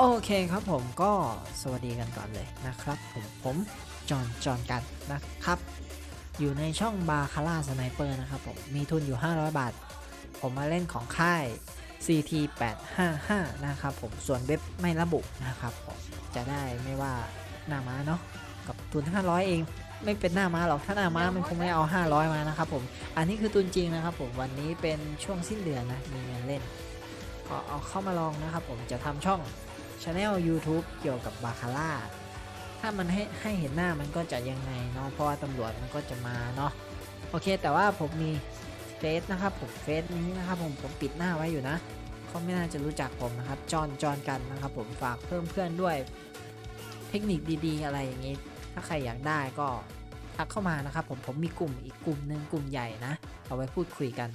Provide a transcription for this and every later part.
โอเคครับผมก็สวัสดีกันก่อนเลยนะครับผมผมจอห์นจอห์นกันนะครับ อยู่ในช่องบาคาร่าสไนเปอร์นะครับผมมีทุนอยู่ 500 บาท ผมมาเล่นของค่าย CT 855นะครับผมส่วนเว็บไม่ระบุนะครับผมจะได้ไม่ว่าหน้าม้าเนาะกับทุน 500 เองไม่เป็นหน้าม้าหรอกถ้าหน้าม้ามันคงไม่เอา 500 มานะครับผมอันนี้คือทุนจริงนะครับผมวันนี้เป็นช่วงสิ้นเดือนนะมีเงินเล่น ก็เอาเข้ามาลองนะครับผมจะทำช่อง Channel YouTube เกี่ยวกับบาคาร่าถ้ามันให้ให้เห็นหน้ามันก็จะยังไงเนาะเพราะว่าตำรวจมันก็จะมาเนาะโอเค แต่ว่าผมมีเฟซนะครับผมเฟซนี้นะครับผมผมปิดหน้าไว้อยู่นะเขาไม่น่าจะรู้จักผมนะครับจอนจอนกันนะครับ ผมฝากเพิ่มเพื่อนด้วยเทคนิคดีๆ อะไรอย่างนี้ ถ้าใครอยากได้ก็ทักเข้ามานะครับ ผมผมมีกลุ่มอีกกลุ่มหนึ่งกลุ่มใหญ่นะ เอาไว้พูดคุยกัน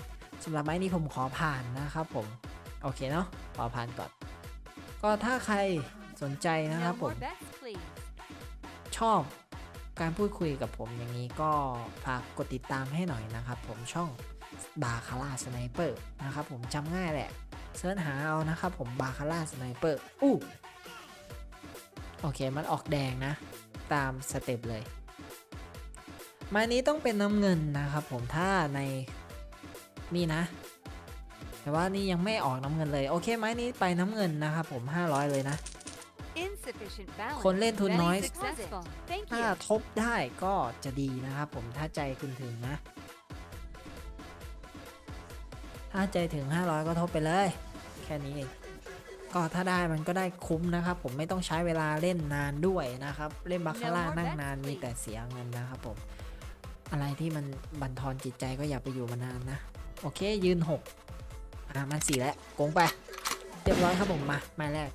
สำหรับไม้นี้ผมขอผ่านนะครับ ผมโอเคเนาะขอผ่านก่อน ก็ถ้าใครสนใจนะครับ No ผม more bets, please. ชอบการพูดคุยกับผมอย่างนี้ก็ฝากกดติดตามให้หน่อยนะครับผมช่องบาคาร่าสไนเปอร์นะครับผมจำง่ายแหละเสิร์ชหาเอานะครับผมบาคาร่าสไนเปอร์อู้โอเคมันออกแดงนะ ตามสเต็ปเลยไม้นี้ต้องเป็นน้ำเงินนะครับผมถ้าในนี่นะ แต่ว่านี่ยังไม่ออกน้ำเงินเลย โอเคไม้นี้ไปน้ำเงินนะครับผม 500 เลยนะ Insufficient balance. คนเล่นทุนน้อย Very successful. Thank ถ้า you. ทบได้ก็จะดีนะครับผมถ้าใจคุณถึงนะ ถ้าใจถึง 500 ก็ทบไปเลย แค่นี้เองก็ถ้าได้มันก็ได้คุ้มนะครับ ผมไม่ต้องใช้เวลาเล่นนานด้วยนะครับ เล่นบาคาร่า No more นั่ง bets, นานมี please. แต่เสียเงินนะครับผม อะไรที่มันบั่นทอนจิตใจก็อย่าไปอยู่มานานนะ โอเคยืน 6 อะมันสี่แล้วโกงไป เรียบร้อยครับผมมาไมาแรก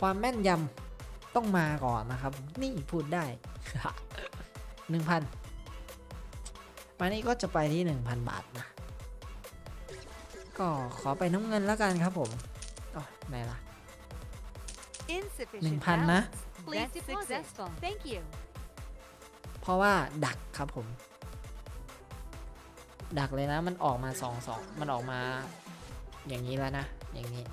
ความแม่นยำต้องมาก่อนนะครับ นี่พูดได้หนึ่งพันมานี่ก็จะไปที่หนึ่งพันบาทนะ ก็ขอไปน้ำเงินแล้วกันครับผมอ๋อไหนล่ะ Insufficient 1,000นะ balance. Please successful. Thank you. เพราะว่าดักครับผม ดักเลยนะมันออกมาสองสองมันออกมาอย่างนี้แล้วนะ อย่างนี้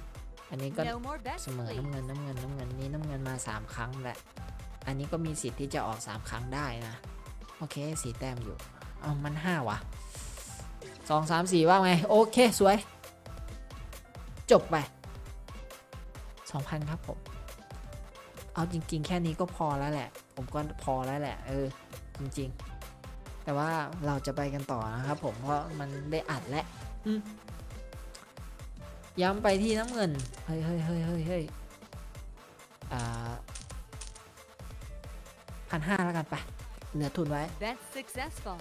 อันนี้ก็ No more bets, เสมอ please. น้ำเงินน้ำเงินน้ำเงินนี้น้ำเงินมา3ครั้งแหละ อันนี้ก็มีสิทธิ์ที่จะออก3ครั้งได้นะ โอเคสีแต้มอยู่เอามัน5วะสองสามสี่ว่าไง โอเค สวย จบไป2,000ครับผม เอาจริง ๆ แค่นี้ก็พอแล้วแหละ ผมก็พอแล้วแหละ เออ จริง ๆ แต่ว่าเราจะไปกันต่อนะครับผมเพราะมันได้อัดแล้วอืมย้ำไปที่น้ำเงิน เฮ้ยเฮ้ยเฮ้ยเฮ้ยเฮ้ยอ่าพันห้าแล้วกันไป เหลือทุนไว้ Bet successful.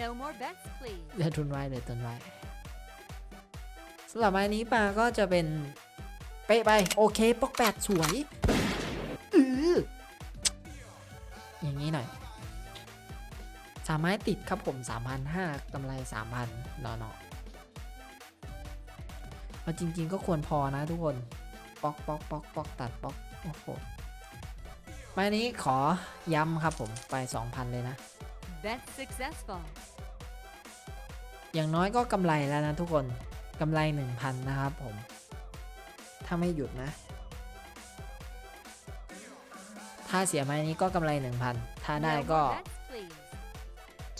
No more bets, please. เหลือทุนไว้เหลือทุนไว้สำหรับไม้นี้ปลาก็จะเป็น เป๊ะไป โอเคปกแปดสวย อย่างนี้หน่อยสามไม้ติดครับผม3,500กำไร 3,000เนาะเนาะเอาจริง ๆ ก็ควรพอนะทุกคนป๊อกป๊อกป๊อกป๊อกตัดป๊อกโอ้โหไม้นี้ขอย้ำครับผมไป 2,000 เลยนะ Bet successful. อย่างน้อยก็กำไรแล้วนะทุกคนกำไร 1,000 นะครับผม ถ้าไม่หยุดนะ ถ้าเสียไม้นี้ก็กำไร 1,000 ถ้าได้ No ก็ more bets, please.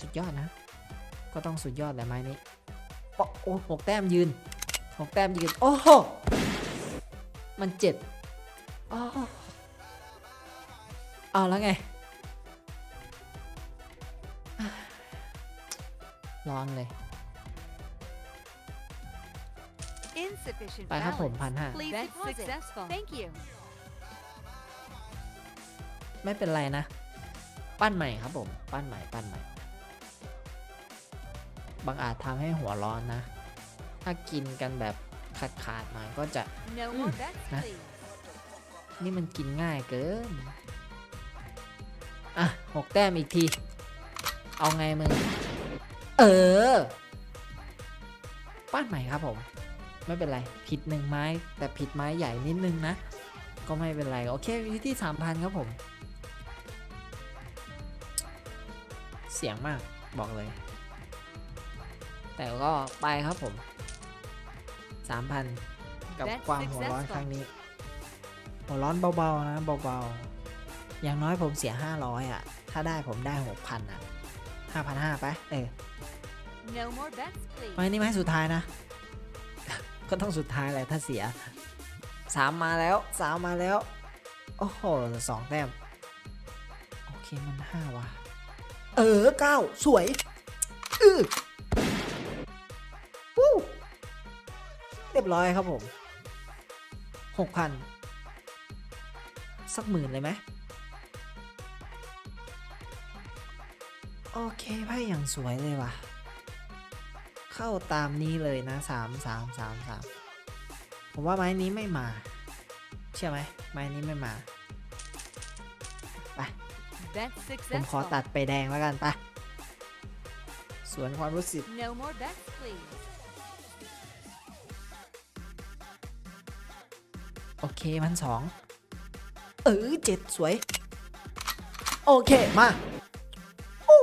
สุดยอดนะ ก็ต้องสุดยอดแหละไม้นี้โอ้โอ้หกแต้มยืนหกแต้มยืน โอ้โหมันเจ็ดอ้อเอาแล้วไง ร้อนเลย Insufficient ไปครับผม balance. พันห้า ไม่เป็นไรนะ ปั้นใหม่ครับผม ปั้นใหม่ปั้นใหม่ บางอาจทำให้หัวร้อนนะ ถ้ากินกันแบบขาดขาดๆหน่อยก็จะ No Mm. more bets, Huh? please. นี่มันกินง่ายเกิน อะหกแต้มอีกที เอาไงมึง เออ ปั้นใหม่ครับผม ไม่เป็นไร ผิดหนึ่งไม้ แต่ผิดไม้ใหญ่นิดนึงนะ ก็ไม่เป็นไร โอเควิธีสามพันครับผม เสียงมากบอกเลย แต่ก็ไปครับผมสามพันกับ That's ความหัวร้อน successful ครั้งนี้หัวร้อนเบาๆนะเบาๆ อย่างน้อยผมเสีย 500 อะ ถ้าได้ผมได้ 6,000 อะ 5,500ไปเออ No more bets, please. ไม้นี่ไม้สุดท้ายนะ ก็ต้องสุดท้ายแหละถ้าเสียสามมาแล้วสามมาแล้ว โอ้โหสองแต้ม โอเค มันห้าว่ะ เออเก้าสวยอือวู้เรียบร้อยครับผมหกพันสักหมื่นเลยไหมโอเคไพ่อย่างสวยเลยว่ะ เข้าตามนี้เลยนะสามสามสามสามผมว่าไม้นี้ไม่มา เชื่อไหมไม้นี้ไม่มา ผมขอ successful. ตัดไปแดงแล้วกันไปสวนความรู้สึก No more bets, please. โอเคพันสองเออเจ็ดสวย โอเค มาโอ้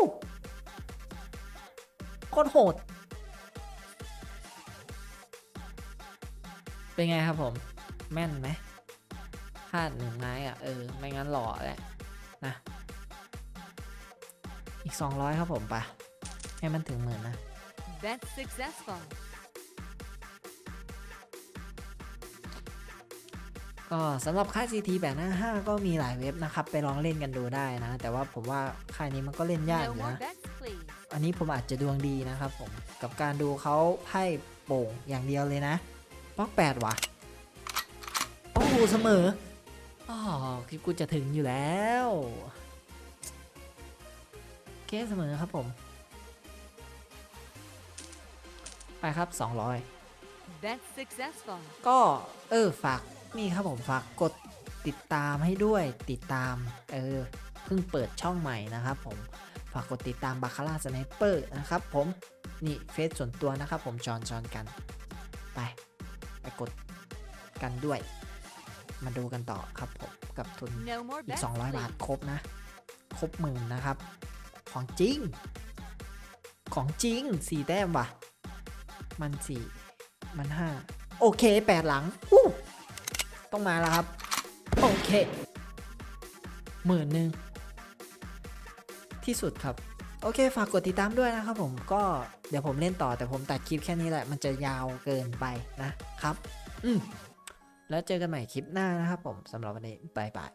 โคตรโหด เป็นไงครับผม แม่นไหมพลาดหนึ่งไม้อะ เออ ไม่งั้นหล่อแหละนะ อีก 200 ครับผมไปะให้มันถึงหมื่นนะ Bet successful. ก็สำหรับค่าย CT 8 5 5ก็มีหลายเว็บนะครับ ไปลองเล่นกันดูได้นะ แต่ว่าผมว่าค่ายนี้มันก็เล่นยากอ No ยู่ more นะ bets, please. อันนี้ผมอาจจะดวงดีนะครับผม กับการดูเขาไพ่โป่งอย่างเดียวเลยนะป๊อกแปดว่ะ โอ้โหเสมออ๋อคือกูจะถึงอยู่แล้วโอ เคเสมอครับผม ไปครับ 200 Bet successful. ก็เออฝากนี่ครับผมฝากกดติดตามให้ด้วยติดตาม เออเพิ่งเปิดช่องใหม่นะครับผมฝากกดติดตามบาคาร่าสไนเปอร์นะครับผมนี่เฟซส่วนตัวนะครับผมจอนจอนกัน ไปไปกดกันด้วย มาดูกันต่อครับผมกับทุน No more อีก bets, 200 บาท please. ครบนะ ครบหมื่นนะครับ ของจริง ของจริงสี่แต้มว่ะ มันสี่มันห้าโอเคแปดหลังอู้ต้องมาแล้วครับ โอเคหมื่นหนึ่งที่สุดครับ โอเค ฝากกดติดตามด้วยนะครับผมก็เดี๋ยวผมเล่นต่อแต่ผมตัดคลิปแค่นี้แหละ มันจะยาวเกินไปนะครับ อืมแล้วเจอกันใหม่คลิปหน้านะครับผมสำหรับวันนี้บายบาย